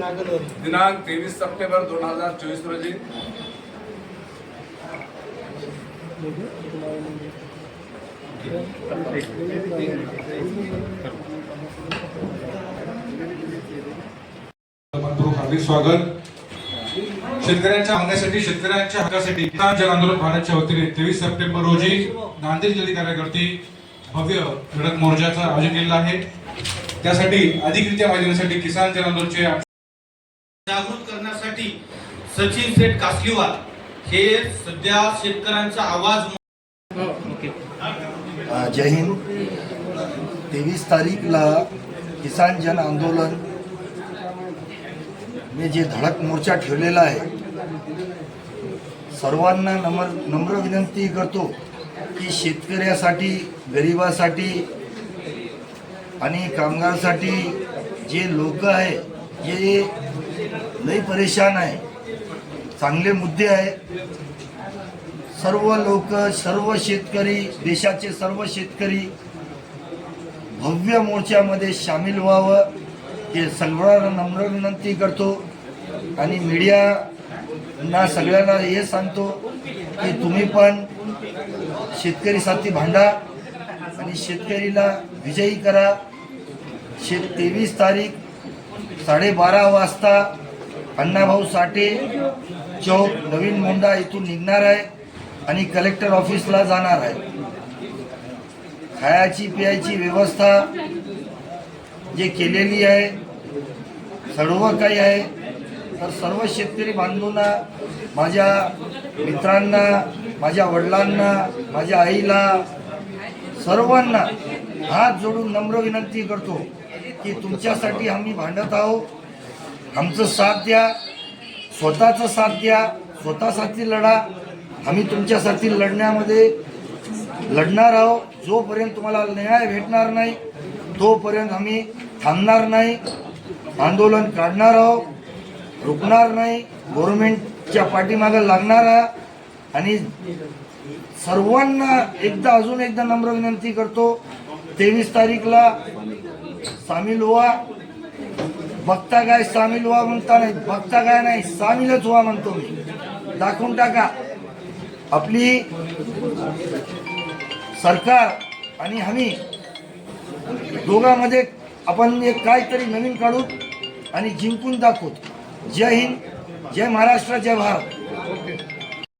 दिनांक तेवीस सप्टेंबर दोन हजार चोवीस रोजी. हार्दिक स्वागत. शेतकऱ्यांच्या मागण्यासाठी शेतकऱ्यांच्या हक्कासाठी किसान जन आंदोलन भारतच्या वतीने तेवीस सप्टेंबर रोजी नांदेड जिल्हा कार्याकर्ते भव्य लढत मोर्चाचं आयोजन केलेलं आहे. त्यासाठी अधिकरित्या माहिती देण्यासाठी किसान जन आंदोलनचे जागृत करण्यासाठी सचिन सेठ कासलीवाल हे सध्या शेतकऱ्यांचा आवाज जय हिंद. तेवीस तारीखला किसान जन आंदोलन. ने जे धडक मोर्चा ठेवलेला आहे सर्वांना नम्र नम्र विनंती करतो की शेतकऱ्यासाठी गरिबासाठी आणि कामगारसाठी जे लोक आहे जे लई परेशान आहे. चांगले मुद्दे आहे. सर्व लोक सर्व शेतकरी देशाचे सर्व शेतकरी भव्य मोर्चामध्ये सामील व्हावं. हे सगळ्यांना नम्र विनंती करतो. आणि मीडियाना सगळ्यांना हे सांगतो की तुम्ही पण शेतकरी साथी भांडा आणि शेतकरीला विजयी करा. शेत तेवीस तारीख साडेबारा वाजता अण्णाभाऊ साठे चौक नवीन मुंडा इथून निघणार आहे आणि कलेक्टर ऑफिसला जाणार आहे. खायाची पियाची व्यवस्था जे केलेली आहे सर्व काही आहे. तर सर्व शेतकरी बांधूंना माझ्या मित्रांना माझ्या वडिलांना माझ्या आईला सर्वांना हात जोडून नम्र विनंती करतो की तुमच्यासाठी आम्ही भांडत आहोत. आमचं साथ द्या स्वतःचं साथ द्या स्वतःसाठी लढा. आम्ही तुमच्यासाठी लढण्यामध्ये लढणार आहोत. जोपर्यंत तुम्हाला न्याय भेटणार नाही तोपर्यंत आम्ही थांबणार नाही आंदोलन काढणार आहोत रुकणार नाही गव्हर्नमेंटच्या पाठीमागं लागणार आहोत. आणि सर्वांना एकदा अजून एकदा नम्र विनंती करतो तेवीस तारीखला सामील व्हा. बघता काय सामील व्हा म्हणता नाही बघता काय नाही सामीलच व्हा म्हणतो मी. दाखवून टाका. आपली सरकार आणि हमी दोघांमध्ये आपण एक काहीतरी नवीन काढू आणि जिंकून दाखवू. जय हिंद जय महाराष्ट्र जय भारत.